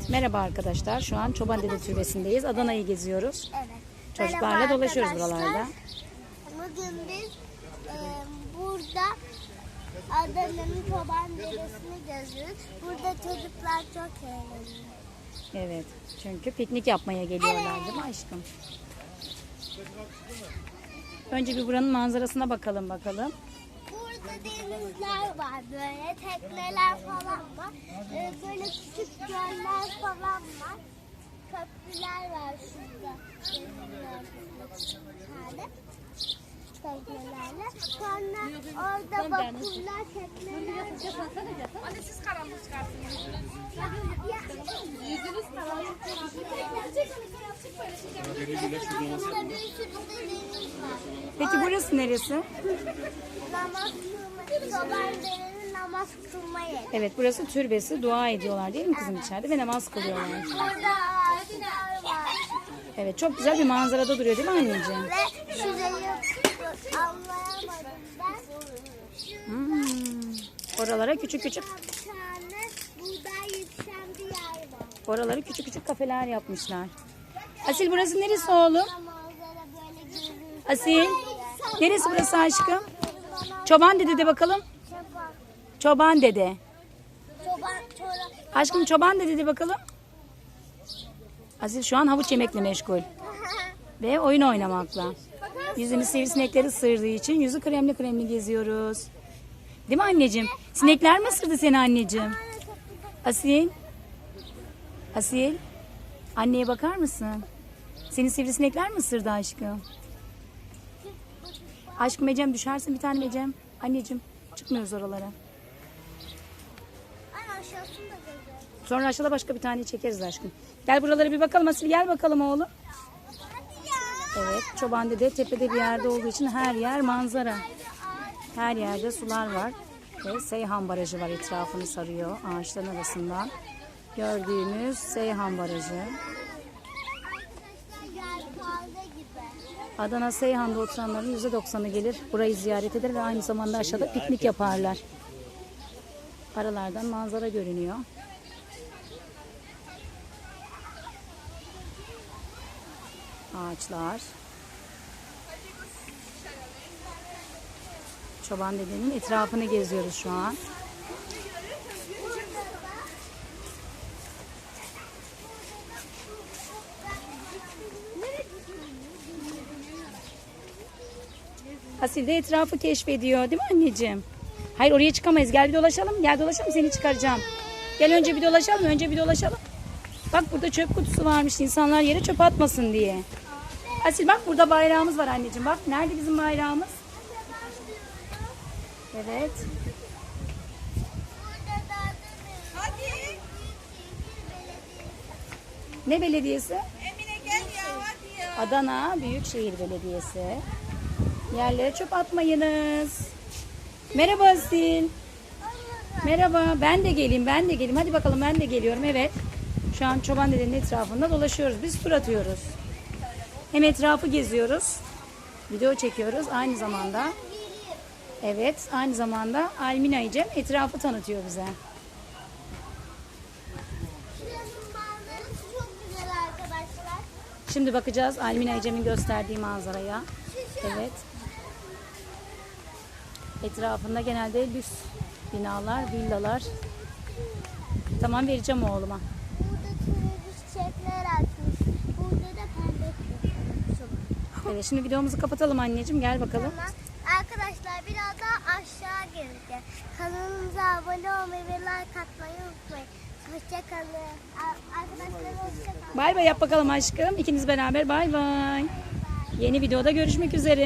Evet, merhaba arkadaşlar. Şu an Çoban Dede Türbesi'ndeyiz. Adana'yı geziyoruz. Evet. Çocuklarla Merhaba dolaşıyoruz arkadaşlar. buralarda. Bugün biz e, burada Adana'nın çoban dedesini geziyoruz. Burada çocuklar çok eğleniyor. Evet, çünkü piknik yapmaya geliyorlar değil mi aşkım? Önce bir buranın manzarasına bakalım bakalım. Denizler var böyle tekneler falan var. E, böyle küçük göller falan var. Köprüler var şurada. Teknelerle. Sonra orada vapurlar, tekneler. Anne siz karanlık çıkarsınız. Yüzünüz. Peki burası neresi? Namaz kılma, çobanların namaz kılma yeri. Evet, burası türbesi. Dua ediyorlar değil mi kızım içeride ve namaz kılıyorlar. Burada ağaçlar var. Evet, çok güzel bir manzarada duruyor değil mi anneciğim? Ve şurayı anlayamadım ben. Hmm. Oralara küçük küçük, oraları küçük küçük kafeler yapmışlar. Asil burası neresi oğlum? Asil, neresi burası aşkım? Çoban dede de bakalım. Çoban, dede. Aşkım çoban dede de bakalım. Asil şu an havuç yemekle meşgul. Ve oyun oynamakla. Yüzünü sivrisinekleri ısırdığı için yüzü kremli kremli geziyoruz. Değil mi anneciğim? Sinekler mi ısırdı seni anneciğim? Asil. Asil. Anneye bakar mısın? Seni sivrisinekler mi ısırdı aşkım? Aşkım Ecem düşersin bir tane Ecem. Anneciğim çıkmıyoruz oralara. Sonra aşağıda başka bir tane çekeriz aşkım. Gel buralara bir bakalım Asil gel bakalım oğlum. Evet çoban dede tepede bir yerde olduğu için her yer manzara. Her yerde sular var. Ve Seyhan Barajı var etrafını sarıyor ağaçların arasından. Gördüğünüz Seyhan Barajı. Adana Seyhan'da oturanların %90'ı gelir. Burayı ziyaret eder ve aynı zamanda aşağıda piknik yaparlar. Aralardan manzara görünüyor. Ağaçlar. Çoban dedenin etrafını geziyoruz şu an. Asil de etrafı keşfediyor değil mi anneciğim? Hayır oraya çıkamayız. Gel bir dolaşalım. Gel dolaşalım seni çıkaracağım. Gel önce bir dolaşalım. Önce bir dolaşalım. Bak burada çöp kutusu varmış. İnsanlar yere çöp atmasın diye. Asil bak burada bayrağımız var anneciğim. Bak nerede bizim bayrağımız? Evet. Hadi. Ne belediyesi? Emine gel ya hadi ya. Adana Büyükşehir Belediyesi. Yerlere çöp atmayınız. Merhaba Asil. Merhaba. Ben de geleyim, ben de geleyim. Hadi bakalım ben de geliyorum. Evet. Şu an Çoban Dede'nin etrafında dolaşıyoruz. Biz tur atıyoruz. Hem etrafı geziyoruz. Video çekiyoruz aynı zamanda. Evet, aynı zamanda Almina İcem etrafı tanıtıyor bize. Şimdi bakacağız Almina İcem'in gösterdiği manzaraya. Evet. Etrafında genelde lüks binalar, villalar. Tamam vereceğim oğluma. Burada. Evet şimdi videomuzu kapatalım anneciğim. Gel bakalım. Tamam. Arkadaşlar biraz daha aşağı geleceğiz. Kanalımıza abone olmayı ve like atmayı unutmayın. Hoşçakalın. Arkadaşlar. Bay bay yap bakalım aşkım. İkiniz beraber bay bay. Yeni videoda görüşmek üzere.